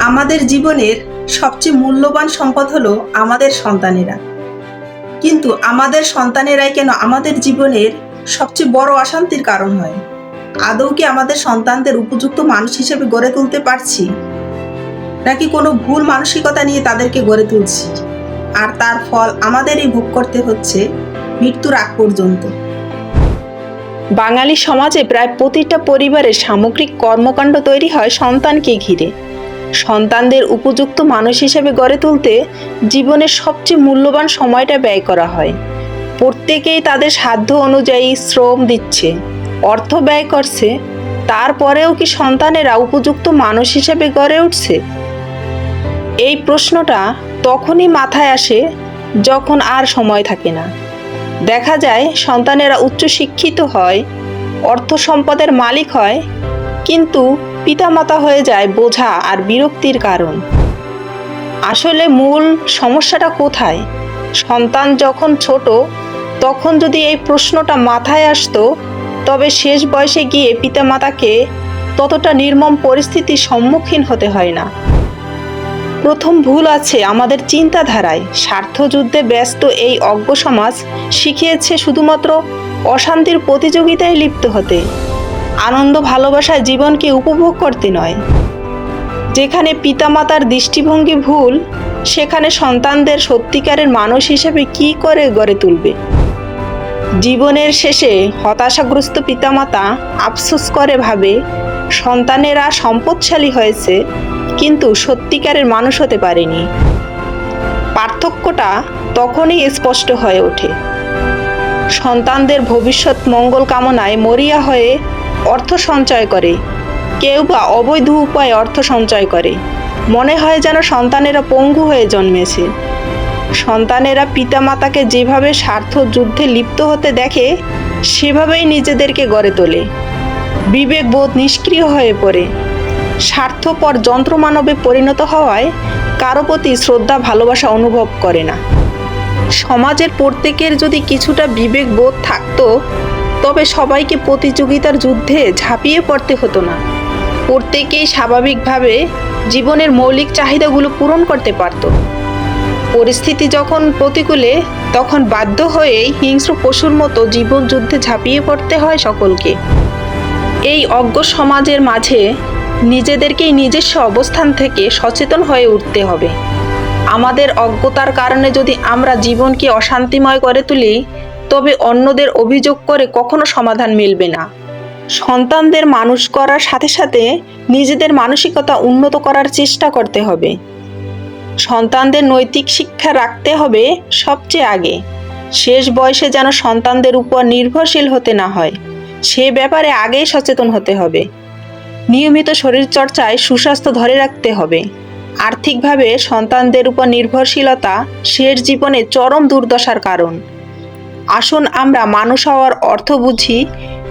আমাদের জীবনের সবচেয়ে মূল্যবান সম্পদ হলো আমাদের সন্তানেরা। কিন্তু আমাদের সন্তানেরাই কেন আমাদের জীবনের সবচেয়ে বড় অশান্তির কারণ হয়? আদৌ কি আমাদের সন্তানদের উপযুক্ত মানুষ হিসেবে গড়ে তুলতে পারছি? নাকি কোনো ভুল মানসিকতা নিয়ে তাদেরকে গড়ে তুলছি? আর তার ফল আমাদেরই ভোগ করতে হচ্ছে মৃত্যুর আগ পর্যন্ত। বাঙালি সমাজে প্রায় প্রতিটা পরিবারের সামগ্রিক কর্মকাণ্ড তৈরি হয় সন্তানকে ঘিরে। সন্তানদের উপযুক্ত মানুষ হিসেবে গড়ে তুলতে জীবনের সবচেয়ে মূল্যবান সময়টা ব্যয় করা হয়। প্রত্যেকেই তাদের সাধ্য অনুযায়ী শ্রম দিচ্ছে, অর্থ ব্যয় করছে, তারপরেও কি সন্তানেরা উপযুক্ত মানুষ হিসেবে গড়ে উঠছে? এই প্রশ্নটা তখনই মাথায় আসে যখন আর সময় থাকে না। দেখা যায় সন্তানেরা উচ্চশিক্ষিত হয়, অর্থ সম্পদের মালিক হয়, কিন্তু পিতামাতা হয়ে যায় বোঝা আর বিরক্তির কারণ। আসলে মূল সমস্যাটা কোথায়? সন্তান যখন ছোট, তখন যদি এই প্রশ্নটা মাথায় আসতো, তবে শেষ বয়সে গিয়ে পিতামাতাকে ততটা নির্মম পরিস্থিতির সম্মুখীন হতে হয় না। প্রথম ভুল আছে আমাদের চিন্তাধারায়। স্বার্থযুদ্ধে ব্যস্ত এই অজ্ঞ সমাজ শিখিয়েছে শুধুমাত্র অশান্তির প্রতিযোগিতায় লিপ্ত হতে। আনন্দ ভালোবাসায় জীবনকে উপভোগ করতে নয়। যেখানে পিতামাতার দৃষ্টিভঙ্গি ভুল, সেখানে সন্তানদের সত্যিকারের মানুষ হিসেবে কি করে গড়ে তুলবে? জীবনের শেষে হতাশাগ্রস্ত পিতামাতা আফসোস করে ভাবে, সন্তানেরা সম্পদশালী হয়েছে, কিন্তু সত্যিকারের মানুষ হতে পারেনি। পার্থক্যটা তখনই স্পষ্ট হয়ে ওঠে। সন্তানদের ভবিষ্যৎ মঙ্গল কামনায় মরিয়া হয়ে অর্থ সঞ্চয় করে। কেউ বা অবৈধ উপায়ে অর্থ সঞ্চয় করে। মনে হয় যেন সন্তানেরা পঙ্গু হয়ে জন্মেছে। সন্তানেরা পিতামাতাকে যেভাবে স্বার্থ যুদ্ধে লিপ্ত হতে দেখে, সেভাবেই নিজেদেরকে গড়ে তোলে। বিবেকবোধ নিষ্ক্রিয় হয়ে পড়ে। স্বার্থপর যন্ত্রমানবে পরিণত হওয়ায় কারও প্রতি শ্রদ্ধা, ভালোবাসা অনুভব করে না। সমাজের প্রত্যেকের যদি কিছুটা বিবেকবোধ থাকতো তবে সবাইকে প্রতিযোগিতার যুদ্ধে ঝাঁপিয়ে পড়তে হতো না। প্রত্যেকেই স্বাভাবিকভাবে জীবনের মৌলিক চাহিদাগুলো পূরণ করতে পারত। পরিস্থিতি যখন প্রতিকূলে, তখন বাধ্য হয়েই হিংস্র পশুর মতো জীবন যুদ্ধে ঝাঁপিয়ে পড়তে হয় সকলকে। এই অজ্ঞ সমাজের মাঝে নিজেদেরকেই নিজস্ব অবস্থান থেকে সচেতন হয়ে উঠতে হবে। আমাদের অজ্ঞতার কারণে যদি আমরা জীবনকে অশান্তিময় করে তুলি তবে অন্যদের অভিযোগ করে কখনো সমাধান মিলবে না। সন্তানদের মানুষ করার সাথে সাথে নিজেদের মানসিকতা উন্নত করার চেষ্টা করতে হবে। সন্তানদের নৈতিক শিক্ষা রাখতে হবে সবচেয়ে আগে। শেষ বয়সে যেন সন্তানদের উপর নির্ভরশীল হতে না হয়, সে ব্যাপারে আগেই সচেতন হতে হবে। নিয়মিত শরীরচর্চায় সুস্বাস্থ্য ধরে রাখতে হবে। আর্থিকভাবে সন্তানদের উপর নির্ভরশীলতা শেষ জীবনে চরম দুর্দশার কারণ। আসুন আমরা মানুষ হওয়ার অর্থ বুঝি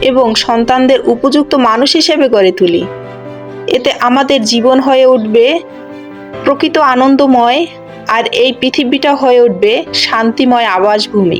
এবং সন্তানদের উপযুক্ত মানুষ হিসেবে গড়ে তুলি। এতে আমাদের জীবন হয়ে উঠবে প্রকৃত আনন্দময় আর এই পৃথিবীটা হয়ে উঠবে শান্তিময় আবাসভূমি।